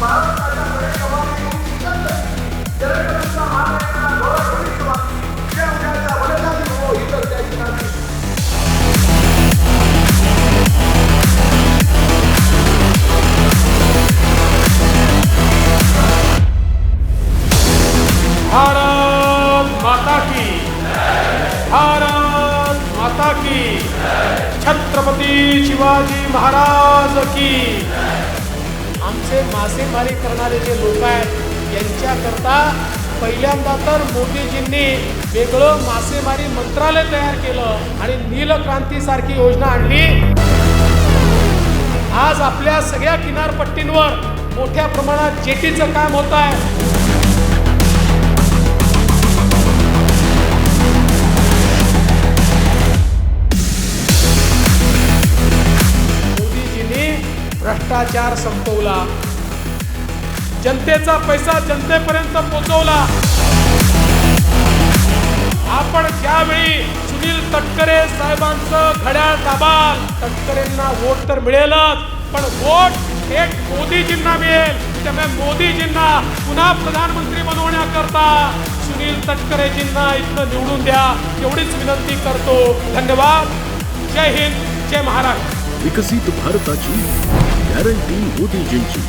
भारत माता की। भारत माता की। छत्रपती शिवाजी महाराज की। असे मासेमारी करणारे जे लोक आहेत यांच्याकरता पहिल्यांदा तर मोदीजींनी वेगळं मासेमारी मंत्रालय तयार केलं आणि नीलक्रांतीसारखी योजना आणली. आज आपल्या सगळ्या किनारपट्टींवर मोठ्या प्रमाणात जेटीचं काम होत आहे. भ्रष्टाचार संपवला. जनतेचा पैसा जनतेपर्यंत पोहोचवला. आपण ज्यावेळी सुनील तटकरे साहेबांचं घड्याळ दाबाल तटकरेंना वोट तर मिळेलच पण वोट थेट मोदीजींना मिळेल. त्यामुळे मोदीजींना पुन्हा प्रधानमंत्री बनवण्याकरता सुनील तटकरेजींना इथं निवडून द्या. एवढीच विनंती करतो. धन्यवाद. जय हिंद. जय महाराष्ट्र. विकसित भारताची गॅरंटी मोदीजींची.